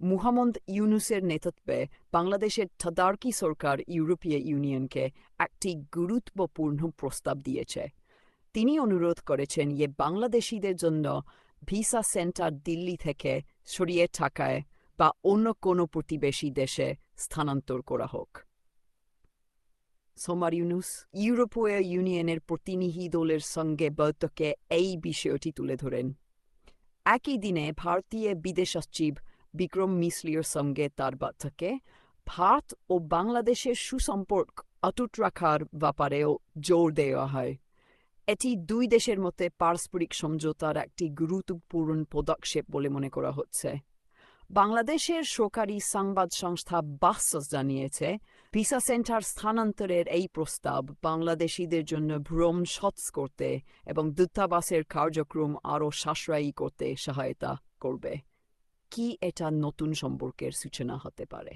মুহাম্মদ ইউনুসের নেতৃত্বে বাংলাদেশের তদারকি সরকার ইউরোপীয় ইউনিয়নকে একটি গুরুত্বপূর্ণ প্রস্তাব দিয়েছে। তিনি অনুরোধ করেছেন যে বাংলাদেশিদের জন্য ভিসা সেন্টার দিল্লি থেকে সরিয়ে থাকায় বা অন্য কোনো প্রতিবেশী দেশে স্থানান্তর করা হোক। সোমার ইউনুস ইউরোপীয় ইউনিয়নের প্রতিনিধি দলের সঙ্গে বৈঠকে এই বিষয়টি তুলে ধরেন। একই দিনে ভারতীয় বিদেশ সচিব বিক্রম মিসলির সঙ্গে তার বৈঠকে ভারত ও বাংলাদেশের সুসম্পর্ক অটুট রাখার ব্যাপারেও জোর দেওয়া হয়। এটি দুই দেশের মধ্যে পারস্পরিক সমঝোতার একটি গুরুত্বপূর্ণ পদক্ষেপ বলে মনে করা হচ্ছে। বাংলাদেশের সরকারি সংবাদ সংস্থা বাসস জানিয়েছে, ভিসা সেন্টার স্থানান্তরের এই প্রস্তাব বাংলাদেশিদের জন্য ভ্রম সৎস করতে এবং দূতাবাসের কার্যক্রম আরও সাশ্রয়ী করতে সহায়তা করবে। কি এটা নতুন সম্পর্কের সূচনা হতে পারে?